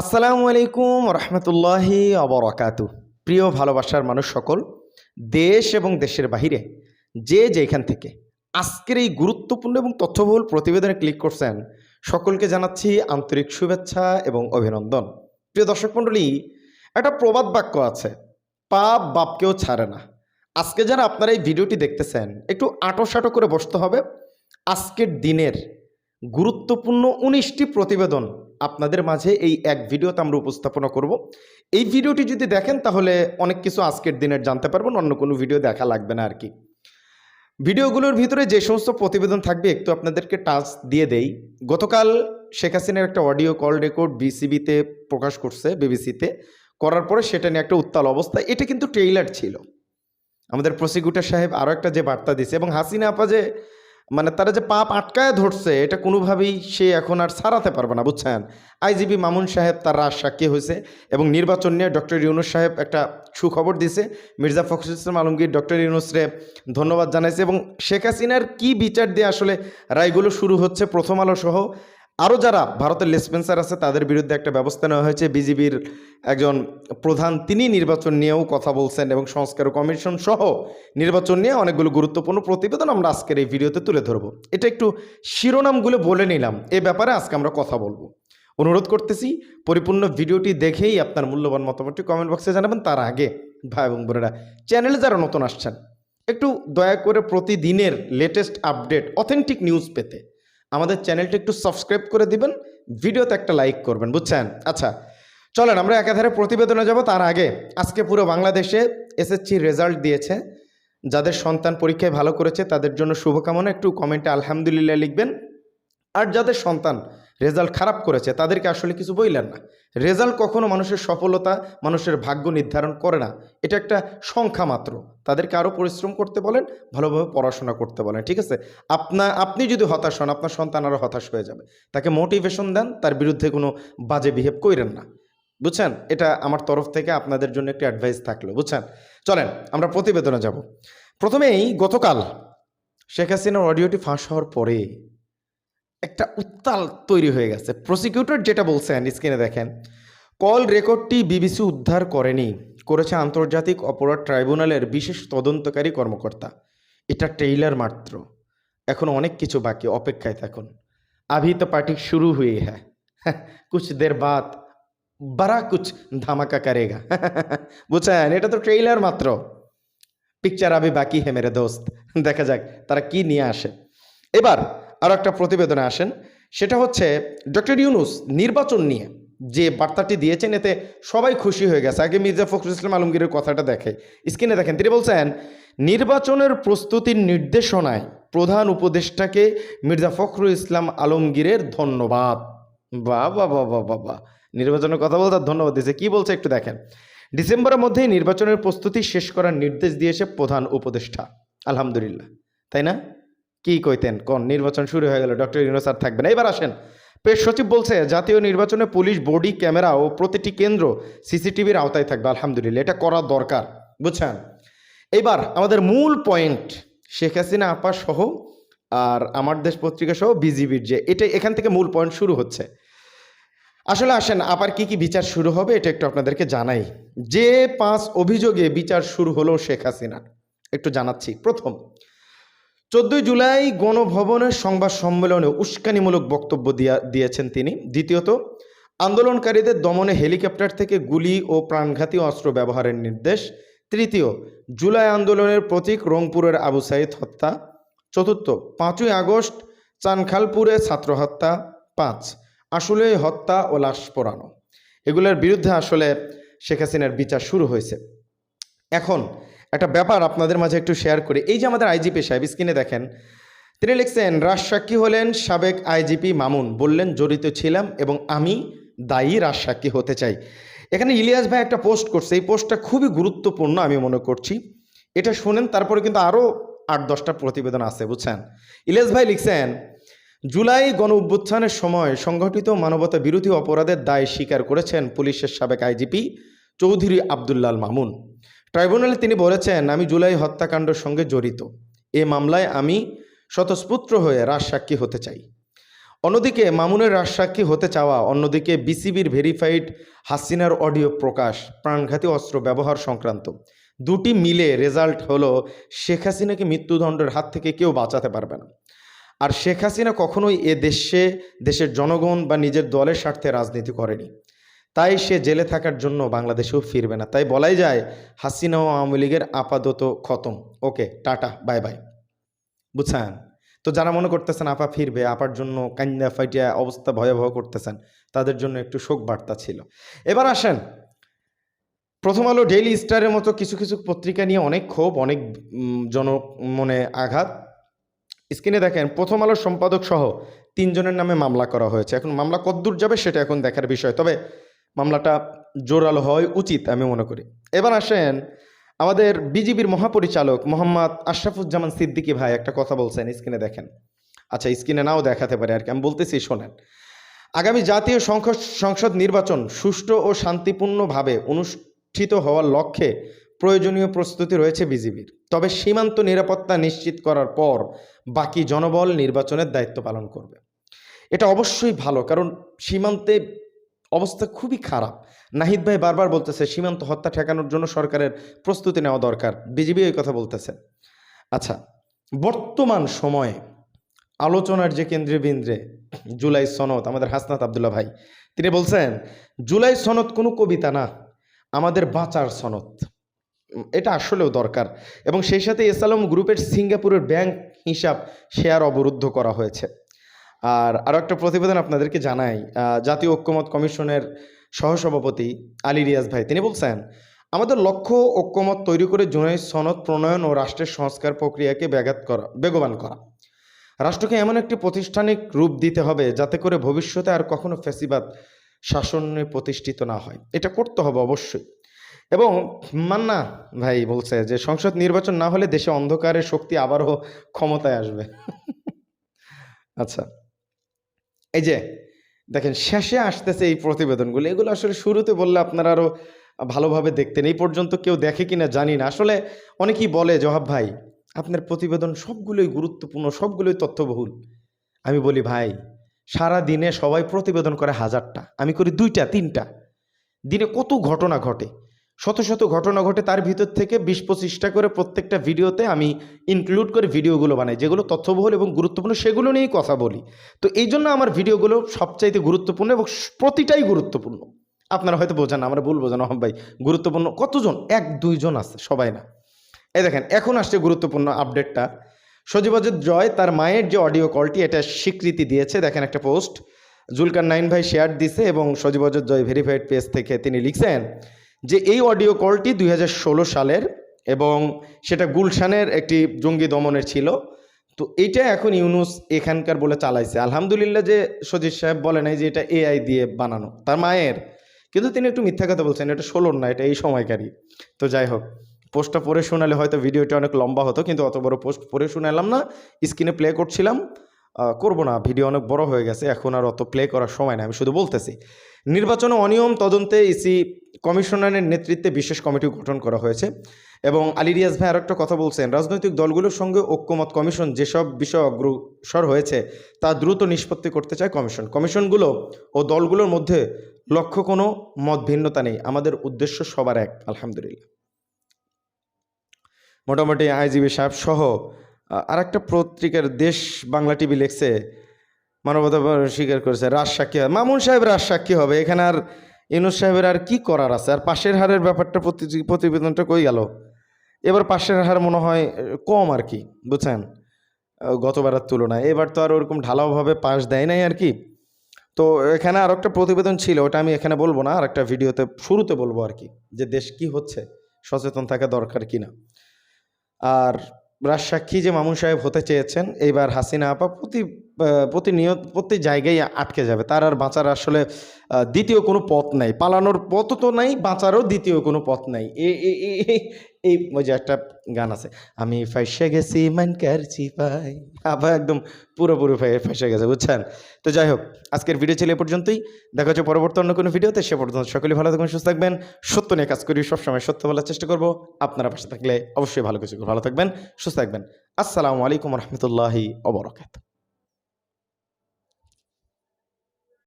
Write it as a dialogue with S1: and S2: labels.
S1: আসসালামু আলাইকুম রহমতুল্লাহি অবরাকাতু প্রিয় ভালোবাসার মানুষ সকল, দেশ এবং দেশের বাহিরে যে যেখান থেকে আজকের এই গুরুত্বপূর্ণ এবং তথ্যবহুল প্রতিবেদনে ক্লিক করছেন, সকলকে জানাচ্ছি আন্তরিক শুভেচ্ছা এবং অভিনন্দন। প্রিয় দর্শক মণ্ডলী, একটা প্রবাদ বাক্য আছে, পাপ বাপকেও ছাড়ে না। আজকে যারা আপনারা এই ভিডিওটি দেখতেছেন, একটু আটো সাটো করে বসতে হবে। আজকের দিনের গুরুত্বপূর্ণ উনিশটি প্রতিবেদন আপনাদের মাঝে এই এক ভিডিওতে আমরা উপস্থাপনা করব। এই ভিডিওটি যদি দেখেন, তাহলে অনেক কিছু আজকের দিনের জানতে পারবেন, অন্য কোনো ভিডিও দেখা লাগবে না আর কি ভিডিওগুলোর ভিতরে যে সমস্ত প্রতিবেদন থাকবে, একটু আপনাদেরকে টাচ দিয়ে দেই। গতকাল শেখ হাসিনার একটা অডিও কল রেকর্ড বিসিবিতে প্রকাশ করছে, বিবিসিতে। করার পরে সেটা নিয়ে একটা উত্তাল অবস্থা। এটা কিন্তু ট্রেইলার ছিল। আমাদের প্রসিকিউটর সাহেব আরও একটা যে বার্তা দিছে এবং হাসিনা আপা যে মানে তারা যে পাপ আটকায় ধরছে, এটা কোনোভাবেই সে এখন আর সারাতে পারবে না, বুঝছেন? আইজিবি মামুন সাহেব তার রাজ সাক্ষী হয়েছে এবং নির্বাচন নিয়ে ডক্টর ইউনুস সাহেব একটা সুখবর দিছে মির্জা ফখরুল ইসলাম আলমগীর ডক্টর ইউনুসরে ধন্যবাদ জানাইছে এবং শেখ হাসিনার কী বিচার দিয়ে আসলে রায়গুলো শুরু হচ্ছে প্রথম আলো সহ আরও যারা ভারতের লেসপেন্সার আছে, তাদের বিরুদ্ধে একটা ব্যবস্থা নেওয়া হয়েছে। বিজিবির একজন প্রধান, তিনি নির্বাচন নিয়েও কথা বলছেন এবং সংস্কার কমিশন সহ নির্বাচন নিয়ে অনেকগুলো গুরুত্বপূর্ণ প্রতিবেদন আমরা আজকের এই ভিডিওতে তুলে ধরবো। এটা একটু শিরোনামগুলো বলে নিলাম। এ ব্যাপারে আজকে আমরা কথা বলব। অনুরোধ করতেছি, পরিপূর্ণ ভিডিওটি দেখেই আপনার মূল্যবান মতামতটি কমেন্ট বক্সে জানাবেন। তার আগে, ভাই এবং বোনেরা, চ্যানেলে যারা নতুন আসছেন, একটু দয়া করে প্রতিদিনের লেটেস্ট আপডেট অথেন্টিক নিউজ পেতে। আমাদের চ্যানেলটা একটু সাবস্ক্রাইব করে দিবেন, ভিডিওতে একটা লাইক করবেন, বুঝছেন? আচ্ছা চলেন আমরা একাধারে প্রতিবেদনে যাব। তার আগে আজকে পুরো বাংলাদেশে এসএসসি রেজাল্ট দিয়েছে। যাদের সন্তান পরীক্ষায় ভালো করেছে, তাদের জন্য শুভকামনা। একটু কমেন্টে আলহামদুলিল্লাহ লিখবেন। আর যাদের সন্তান রেজাল্ট খারাপ করেছে, তাদেরকে আসলে কিছু বইলেন না। রেজাল্ট কখনো মানুষের সফলতা, মানুষের ভাগ্য নির্ধারণ করে না। এটা একটা সংখ্যা মাত্র। তাদেরকে আরও পরিশ্রম করতে বলেন, ভালোভাবে পড়াশোনা করতে বলেন, ঠিক আছে? আপনা, আপনি যদি হতাশ হন, আপনার সন্তান আরও হতাশ হয়ে যাবে। তাকে মোটিভেশন দেন, তার বিরুদ্ধে কোনো বাজে বিহেভ কইরেন না। বুঝছেন? এটা আমার তরফ থেকে আপনাদের জন্য একটি অ্যাডভাইস থাকল, বুঝছেন? চলেন, আমরা প্রতিবেদনে যাব। প্রথমেই গতকাল শেখ হাসিনার অডিওটি ফাঁস হওয়ার পরে একটা উত্তাল তৈরি হয়ে গেছে। প্রসিকিউটর যেটা বলছেন স্ক্রিনে দেখেন কল রেকর্ডটি বিবিসি উদ্ধার করেনি করেছে আন্তর্জাতিক অপরাধ ট্রাইব্যুনালের বিশেষ তদন্তকারী কর্মকর্তা। এটা ট্রেইলার মাত্র। এখন অনেক কিছু বাকি, অপেক্ষায় থাকুন। আভি তো পার্টি শুরু হুই হ্যাঁ কুছ দের বাদ বড়া কুছ ধামাকা করেগা। বুঝছেন? এটা তো ট্রেইলার মাত্র। পিকচার আবি বাকি হে মেরে দোস্ত। দেখা যাক, তারা কি নিয়ে আসে। এবার আরও একটা প্রতিবেদনে আসেন। সেটা হচ্ছে ডক্টর ইউনুস নির্বাচন নিয়ে যে বার্তাটি দিয়েছেন, এতে সবাই খুশি হয়ে গেছে। আগে মির্জা ফখরুল ইসলাম আলমগীরের কথাটা দেখে। স্ক্রিনে দেখেন, তিনি বলছেন, নির্বাচনের প্রস্তুতির নির্দেশনায় প্রধান উপদেষ্টাকে মির্জা ফখরুল ইসলাম আলমগীরের ধন্যবাদ। বা বা বা বা বা বা। নির্বাচনের কথা বলতে ধন্যবাদ দিয়েছে। কী বলছে একটু দেখেন। ডিসেম্বরের মধ্যেই নির্বাচনের প্রস্তুতি শেষ করার নির্দেশ দিয়েছে প্রধান উপদেষ্টা। আলহামদুলিল্লাহ। তাই না? কি কইতেন? কোন? নির্বাচন শুরু হয়ে গেল, ডক্টর ইউনুস আর থাকবেন এবার আসেন পেশ সচিব বলছে, জাতীয় নির্বাচনে পুলিশ, বডি, ক্যামেরা ও প্রতিটি কেন্দ্র সিসিটিভির আওতায় থাকবে। আলহামদুলিল্লাহ, এটা করা দরকার, বুঝছেন? এবার আমাদের মূল পয়েন্ট শেখ হাসিনা, আপা সহ আর আমার দেশ পত্রিকা সহ বিজিবির যে, এটা এখান থেকে মূল পয়েন্ট শুরু হচ্ছে। আসলে আসেন আবার কি কি বিচার শুরু হবে এটা একটু আপনাদেরকে জানাই। যে পাঁচ অভিযোগে বিচার শুরু হলো শেখ হাসিনার, একটু জানাচ্ছি। প্রথম চোদ্দই জুলাই গণভবনের সংবাদ সম্মেলনে উস্কানিমূলক বক্তব্য দিয়া, দিয়েছেন তিনি। দ্বিতীয়ত, আন্দোলনকারীদের দমনে হেলিকপ্টার থেকে গুলি ও প্রাণঘাতী অস্ত্র ব্যবহারের নির্দেশ। তৃতীয়, জুলাই আন্দোলনের প্রতীক রংপুরের আবু সাইদ হত্যা। চতুর্থ, পাঁচই আগস্ট চানখালপুরে ছাত্র হত্যা। পাঁচ, আসলে হত্যা ও লাশ পোড়ানো। এগুলোর বিরুদ্ধে আসলে শেখ হাসিনার বিচার শুরু হয়েছে। এখন একটা ব্যাপার আপনাদের মাঝে একটু শেয়ার করি। এই যে আমাদের আইজিপি সাহেব স্ক্রিনে দেখেন, তিনি লিখছেন রাজসাক্ষী হলেন সাবেক আইজিপি মামুন। বললেন, জড়িত ছিলাম এবং আমি দায়ী রাজসাক্ষী হতে চাই। এখানে ইলিয়াস ভাই একটা পোস্ট করছে। এই পোস্টটা খুবই গুরুত্বপূর্ণ আমি মনে করছি। এটা শুনেন, তারপরে কিন্তু আরও আট, দশটা প্রতিবেদন আছে, বুঝছেন? ইলিয়াস ভাই লিখছেন, জুলাই গণ অভ্যুত্থানের সময় সংগঠিত মানবতা বিরোধী অপরাধের দায় স্বীকার করেছেন পুলিশের সাবেক আইজিপি চৌধুরী আবদুল্লাল মামুন। ট্রাইব্যুনালে তিনি বলেছেন, আমি জুলাই হত্যাকাণ্ডের সঙ্গে জড়িত। এ মামলায় আমি স্বতঃস্পুত্র হয়ে রাজসাক্ষী হতে চাই। অন্যদিকে মামুনের রাজসাক্ষী হতে চাওয়া, অন্যদিকে বিসিবির ভেরিফাইড হাসিনার অডিও প্রকাশ, প্রাণঘাতী অস্ত্র ব্যবহার সংক্রান্ত দুটি মিলে রেজাল্ট হলো শেখ হাসিনাকে মৃত্যুদণ্ডের হাত থেকে কেউ বাঁচাতে পারবে না। আর শেখ হাসিনা কখনোই এ দেশে, দেশের জনগণ বা নিজের দলের স্বার্থে রাজনীতি করেনি। তাই সে জেলে থাকার জন্য বাংলাদেশেও ফিরবে না। তাই বলাই যায়, হাসিনা ও আওয়ামী লীগের আপাতত খতম। Okay, tata, bye bye. বুঝছেন? তো যারা মনে করতেছেন আপা ফিরবে, আপার জন্য কান্না ফাইটিয়া অবস্থা ভয়াবহ করতেছেন, তাদের জন্য একটু শোক বার্তা ছিল। এবার আসেন, প্রথম আলো ডেইলি স্টারের মতো কিছু কিছু পত্রিকা নিয়ে অনেক ক্ষোভ, অনেক জন মনে আঘাত। স্ক্রিনে দেখেন, প্রথম আলোর সম্পাদক সহ তিনজনের নামে মামলা করা হয়েছে। এখন মামলা কদ্দূর যাবে সেটা এখন দেখার বিষয়। তবে মামলাটা জোরালো হয় উচিত আমি মনে করি। এবার আসেন আমাদের বিজিবির মহাপরিচালক মোহাম্মদ আশরাফুজ্জামান সিদ্দিকী ভাই একটা কথা বলছেন স্ক্রিনে দেখেন। আচ্ছা স্ক্রিনে নাও দেখাতে পারে আর কি, আমি বলতেছি, শোনেন। আগামী জাতীয় সংসদ সংসদ নির্বাচন সুষ্ঠু ও শান্তিপূর্ণভাবে অনুষ্ঠিত হওয়ার লক্ষ্যে প্রয়োজনীয় প্রস্তুতি রয়েছে বিজিবির। তবে সীমান্ত নিরাপত্তা নিশ্চিত করার পর বাকি জনবল নির্বাচনের দায়িত্ব পালন করবে। এটা অবশ্যই ভালো, কারণ সীমান্তে অবস্থা খুবই খারাপ। নাহিদ ভাই বারবার বলতেছে, সীমান্ত হত্যা ঠেকানোর জন্য সরকারের প্রস্তুতি নেওয়া দরকার। বিজিবি এই কথা বলতেছে। আচ্ছা বর্তমান সময়ে আলোচনার যে কেন্দ্রীয় বিন্দ্রে জুলাই সনদ, আমাদের হাসনাত আবদুল্লাহ ভাই, তিনি বলছেন, জুলাই সনদ কোনো কবিতা না, আমাদের বাঁচার সনদ। এটা আসলেও দরকার। এবং সেই সাথে এসালম গ্রুপের সিঙ্গাপুরের ব্যাংক হিসাব শেয়ার অবরুদ্ধ করা হয়েছে। আর আরও একটা প্রতিবেদন আপনাদেরকে জানাই জাতীয় ঐক্যমত কমিশনের সহসভাপতি আলী রিয়াজ ভাই। তিনি বলছেন, আমাদের লক্ষ্য ঐক্যমত তৈরি করে জুনাই সনদ প্রণয়ন ও রাষ্ট্রের সংস্কার প্রক্রিয়াকে ব্যাঘাত করা, বেগবান করা। রাষ্ট্রকে এমন একটি প্রতিষ্ঠানিক রূপ দিতে হবে যাতে করে ভবিষ্যতে আর কখনো ফ্যাসিবাদ শাসনে প্রতিষ্ঠিত না হয়। এটা করতে হবে অবশ্যই। এবং মান্না ভাই বলছে যে, সংসদ নির্বাচন না হলে দেশে অন্ধকারের শক্তি আবারও ক্ষমতায় আসবে। আচ্ছা। এই যে, দেখেন শেষে আসতেছে এই প্রতিবেদনগুলো। এগুলো আসলে শুরুতে বললে আপনারা আরও ভালোভাবে দেখতেন। এই পর্যন্ত কেউ দেখে কিনা জানি না। আসলে অনেকেই বলে জহাব ভাই, আপনার প্রতিবেদন সবগুলোই গুরুত্বপূর্ণ, সবগুলোই তথ্যবহুল। আমি বলি, ভাই, সারা দিনে সবাই প্রতিবেদন করে হাজারটা। আমি করি দুইটা, তিনটা। দিনে কত ঘটনা ঘটে? শত শত ঘটনা ঘটে তার ভিতর থেকে বিশ পঁচিশটা করে প্রত্যেকটা ভিডিওতে আমি ইনক্লুড করে ভিডিওগুলো বানাই, যেগুলো তথ্যবহুল এবং গুরুত্বপূর্ণ সেগুলো নিয়েই কথা বলি। তো এই জন্য আমার ভিডিওগুলো সবচাইতে গুরুত্বপূর্ণ এবং প্রতিটাই গুরুত্বপূর্ণ। আপনারা হয়তো বোঝান আমরা ভুল বোঝানো হম ভাই, গুরুত্বপূর্ণ কতজন? এক দুইজন আছে, সবাই না। এই দেখেন, এখন আসছে গুরুত্বপূর্ণ আপডেটটা সজীবজের জয় তার মায়ের যে অডিও কলটি এটা স্বীকৃতি দিয়েছে। দেখেন একটা পোস্ট জুলকার নাইন ভাই শেয়ার দিছে এবং সজীবজের জয় ভেরিফাইড পেজ থেকে তিনি লিখছেন যে এই অডিও কলটি দুই হাজার ষোলো সালের এবং সেটা গুলশানের একটি জঙ্গি দমনের ছিল। তো এইটা এখন ইউনুস এখানকার বলে চালাইছে। আলহামদুলিল্লাহ যে সজিদ সাহেব বলে নাই যে এটা এআই দিয়ে বানানো, তার মায়ের। কিন্তু তিনি একটু মিথ্যা কথা বলছেন, এটা ষোলোর না, এটা এই সময়কারই। তো যাই হোক, পোস্টটা পড়ে শোনালে হয়তো ভিডিওটা অনেক লম্বা হতো, কিন্তু অত বড় পোস্ট পড়ে শোনালাম না, স্ক্রিনে প্লে করছিলাম। করব না। ভিডিও অনেক বড় হয়ে গেছে, এখন আর অত প্লে করার সময় না আমি শুধু বলতেছি। নির্বাচনে অনিয়ম তদন্তে ইসি কমিশনারের নেতৃত্বে বিশেষ কমিটি গঠন করা হয়েছে এবং আলী রিয়াজ ভাই আরেকটা কথা বলছেন, রাজনৈতিক দলগুলোর সঙ্গে ঐক্যমত কমিশন যেসব বিষয় অগ্রসর হয়েছে, তা দ্রুত নিষ্পত্তি করতে চায় কমিশন। কমিশনগুলো ও দলগুলোর মধ্যে লক্ষ্য কোনো মত ভিন্নতা নেই, আমাদের উদ্দেশ্য সবার এক, আলহামদুলিল্লাহ। মোটামুটি আইজিবি সাহেব সহ আর একটা পত্রিকার দেশ বাংলা টিভি লিখছে মানবতা স্বীকার করেছে রাজসাক্ষী হবে মামুন সাহেব রাজসাক্ষী হবে, এখানে আর ইনুস সাহেবের আর কি করার আছে? আর পাশের হারের ব্যাপারটা প্রতি- প্রতিবেদনটা কই গেল? এবার পাশের হার মনে হয় কম আর কি, বুঝছেন? গতবারের তুলনায়। এবার তো আর ওরকম ঢালাওভাবে পাশ দেয় নাই আর কি। তো এখানে আর একটা প্রতিবেদন ছিল, ওটা আমি এখানে বলব না আর একটা ভিডিওতে, শুরুতে বলব আর কি, যে দেশ কি হচ্ছে, সচেতন থাকা দরকার কিনা। আর রাজসাক্ষী যে মামুন সাহেব হতে চেয়েছেন এইবার হাসিনা আপা প্রতি প্রতিনিয়ত প্রতি জায়গায় আটকে যাবে। তার আর বাঁচার আসলে দ্বিতীয় কোনো পথ নাই। পালানোর পথ তো নাই, বাঁচারও দ্বিতীয় কোনো পথ নাই। এই ওই যে একটা গান আছে, আমি ফাইসে গেছি, মান কারছি পাই। আবার একদম পুরোপুরি ফাই- ফাইসে গেছে, বুঝছেন? তো যাই হোক, আজকের ভিডিও ছিল এ পর্যন্তই। দেখা হচ্ছে পরবর্তী অন্য কোনো ভিডিওতে সে পর্যন্ত সকলেই ভালো থাকবেন সুস্থ থাকবেন। সত্য নিয়ে কাজ করি, সবসময় সত্য বলার চেষ্টা করব। আপনারা পাশে থাকলে অবশ্যই ভালো কিছু, ভালো থাকবেন, সুস্থ থাকবেন। আসসালামু আলাইকুম রহমতুল্লাহি অবরকাত